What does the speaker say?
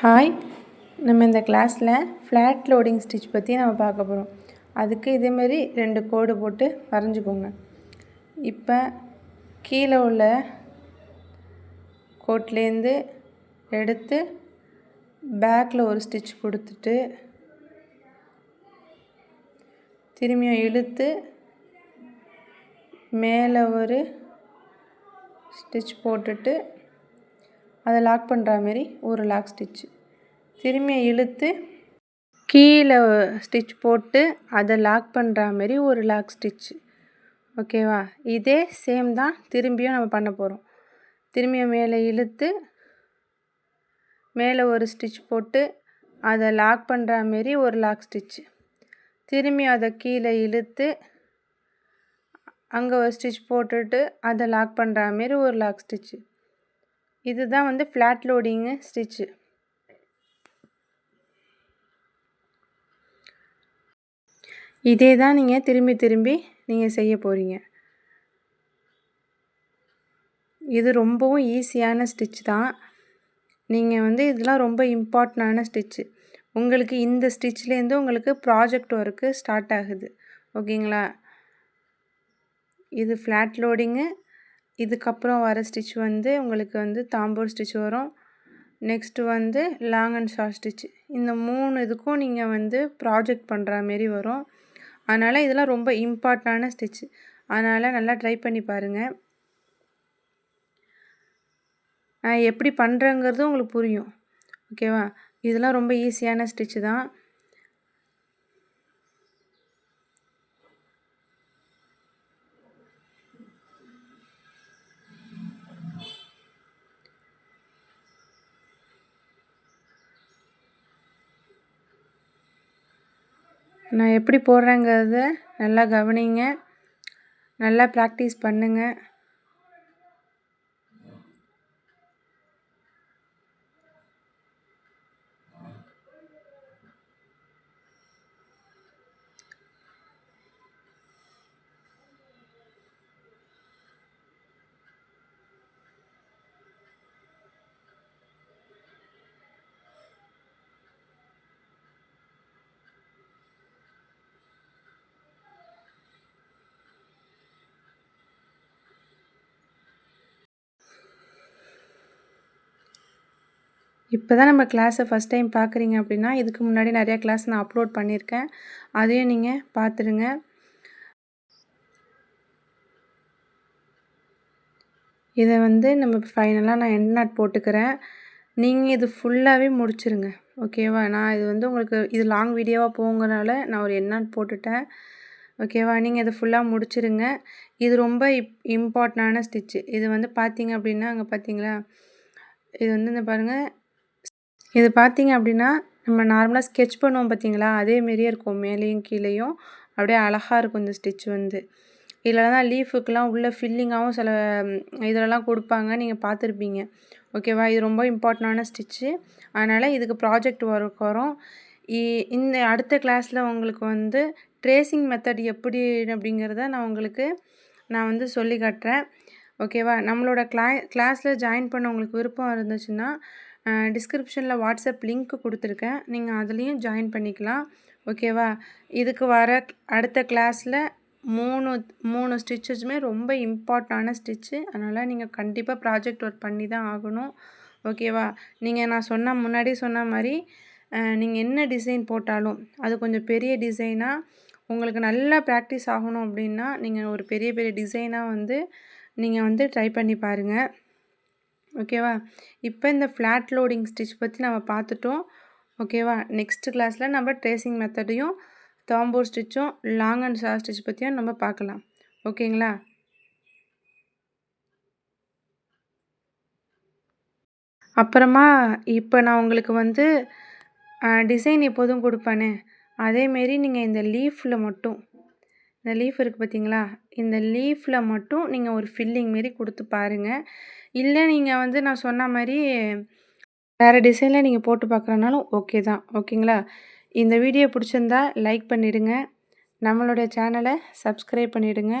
Hi நம்ம இந்த கிளாஸில் ஃப்ளாட் லோடிங் ஸ்டிச் பற்றி நம்ம பார்க்க போகிறோம் அதுக்கு இதேமாரி ரெண்டு கோடு போட்டு வரைஞ்சிக்கோங்க. இப்போ கீழே உள்ள கோட்லேருந்து எடுத்து பேக்கில் ஒரு ஸ்டிச் கொடுத்துட்டு திரும்பியும் இழுத்து மேலே ஒரு ஸ்டிச் போட்டுட்டு அதை லாக் பண்ணுற மாரி ஒரு லாக் ஸ்டிச்சு திரும்பி இழுத்து கீழே ஸ்டிச் போட்டு அதை லாக் பண்ணுற மாரி ஒரு லாக் ஸ்டிச்சு ஓகேவா இதே சேம் தான் திரும்பியும் நம்ம பண்ண போகிறோம் திரும்பியும் மேலே இழுத்து மேலே ஒரு ஸ்டிச் போட்டு அதை லாக் பண்ணுற மாரி ஒரு லாக் ஸ்டிச்சு திரும்பி அதை கீழே இழுத்து அங்கே ஒரு ஸ்டிச் போட்டுட்டு அதை லாக் பண்ணுற மாரி ஒரு லாக் ஸ்டிச்சு இதுதான் வந்து ஃப்ளாட் லோடிங்கு ஸ்டிச்சு இதே தான் நீங்கள் திரும்பி திரும்பி நீங்கள் செய்ய போகிறீங்க இது ரொம்பவும் ஈஸியான ஸ்டிச் தான். நீங்கள் வந்து இதெல்லாம் ரொம்ப இம்பார்ட்டண்டான ஸ்டிச்சு உங்களுக்கு இந்த ஸ்டிச்லேருந்து உங்களுக்கு ப்ராஜெக்ட் ஒர்க்கு ஸ்டார்ட் ஆகுது. ஓகேங்களா இது ஃப்ளாட் லோடிங்கு இதுக்கப்புறம் வர ஸ்டிச் வந்து உங்களுக்கு வந்து தாம்பூர் ஸ்டிச் வரும். நெக்ஸ்ட்டு வந்து லாங் அண்ட் ஷார்ட் ஸ்டிச் இந்த மூணு இதுக்கும் நீங்கள் வந்து ப்ராஜெக்ட் பண்ணுற மாரி வரும். அதனால் இதெல்லாம் ரொம்ப இம்பார்ட்டண்டான ஸ்டிச் அதனால் நல்லா ட்ரை பண்ணி பாருங்கள் நான் எப்படி பண்ணுறேங்கிறது உங்களுக்கு புரியும். ஓகேவா இதெல்லாம் ரொம்ப ஈஸியான ஸ்டிச்சு தான். நான் எப்படி போடுறேங்கிறத நல்லா கவனிங்க. நல்லா ப்ராக்டிஸ் பண்ணுங்கள் இப்போ தான் நம்ம கிளாஸை ஃபஸ்ட் டைம் பார்க்குறீங்க அப்படின்னா இதுக்கு முன்னாடி நிறையா கிளாஸ் நான் அப்லோட் பண்ணியிருக்கேன். அதையும் நீங்கள் பார்த்துருங்க இதை வந்து நம்ம ஃபைனலாக நான் எண்ட் நாட் போட்டுக்கிறேன். நீங்கள் இது ஃபுல்லாகவே முடிச்சுருங்க. ஓகேவா நான் இது வந்து உங்களுக்கு இது லாங் வீடியோவாக போங்கிறனால நான் ஒரு எண்ட் நாட் போட்டுட்டேன். ஓகேவா நீங்கள் இதை ஃபுல்லாக முடிச்சிருங்க. இது ரொம்ப இப் இம்பார்ட்டண்டான ஸ்டிச்சு இது வந்து பார்த்தீங்க அப்படின்னா அங்கே பார்த்தீங்களா இது வந்து இந்த பாருங்கள் இது பார்த்திங்க அப்படின்னா நம்ம நார்மலாக ஸ்கெட்ச் பண்ணுவோம் பார்த்தீங்களா அதேமாரியே இருக்கும். மேலேயும் கீழேயும். அப்படியே அழகாக இருக்கும் இந்த ஸ்டிச் வந்து. இதில் தான் லீஃபுக்கெலாம் உள்ள ஃபில்லிங்காகவும் சில இதிலலாம் கொடுப்பாங்க. நீங்கள் பார்த்துருப்பீங்க. ஓகேவா இது ரொம்ப இம்பார்ட்டண்டான ஸ்டிச்சு அதனால் இதுக்கு ப்ராஜெக்ட் ஒர்க் வரும். இந்த அடுத்த கிளாஸில் உங்களுக்கு வந்து ட்ரேசிங் மெத்தட் எப்படி அப்படிங்கிறத நான் உங்களுக்கு நான் வந்து சொல்லி காட்டுறேன். ஓகேவா நம்மளோட கிளா கிளாஸில் ஜாயின் பண்ண உங்களுக்கு விருப்பம் இருந்துச்சுன்னா டிஸ்கிரிப்ஷனில் வாட்ஸ்அப் லிங்க் கொடுத்துருக்கேன். நீங்கள் அதுலேயும் ஜாயின் பண்ணிக்கலாம். ஓகேவா இதுக்கு வர அடுத்த கிளாஸில் மூணு மூணு ஸ்டிச்சஸுமே ரொம்ப இம்பார்ட்டான ஸ்டிச்சு அதனால் நீங்கள் கண்டிப்பாக ப்ராஜெக்ட் ஒர்க் பண்ணி தான் ஆகணும். ஓகேவா நீங்கள் நான் சொன்ன முன்னாடி சொன்ன மாதிரி நீங்கள் என்ன டிசைன் போட்டாலும் அது கொஞ்சம் பெரிய டிசைனாக உங்களுக்கு நல்லா ப்ராக்டிஸ் ஆகணும் அப்படின்னா நீங்கள் ஒரு பெரிய பெரிய டிசைனாக வந்து நீங்கள் வந்து ட்ரை பண்ணி பாருங்கள் ஓகேவா? இப்போ இந்த ஃப்ளாட் லோடிங் ஸ்டிச் பற்றி நம்ம பார்த்துட்டோம். ஓகேவா? நெக்ஸ்ட் கிளாஸில் நம்ம ட்ரேசிங் மெத்தடையும் தாம்பூர் ஸ்டிச்சும் லாங் அண்ட் ஷார்ட் ஸ்டிச் பற்றியும் நம்ம பார்க்கலாம். ஓகேங்களா? அப்புறமா இப்போ நான் உங்களுக்கு வந்து டிசைன் எப்போதும் கொடுப்பேனே. அதேமாரி நீங்கள் இந்த லீஃபில் மட்டும் இந்த லீஃப் இருக்குது பார்த்தீங்களா இந்த லீஃபில் மட்டும் நீங்கள் ஒரு ஃபில்லிங் மாரி கொடுத்து பாருங்கள் இல்லை நீங்கள் வந்து நான் சொன்ன மாதிரி வேறு டிசைனில் நீங்கள் போட்டு பார்க்குறனாலும் ஓகே தான். ஓகேங்களா இந்த வீடியோ பிடிச்சிருந்தா லைக் பண்ணிவிடுங்க நம்மளுடைய சேனலை சப்ஸ்கிரைப் பண்ணிவிடுங்க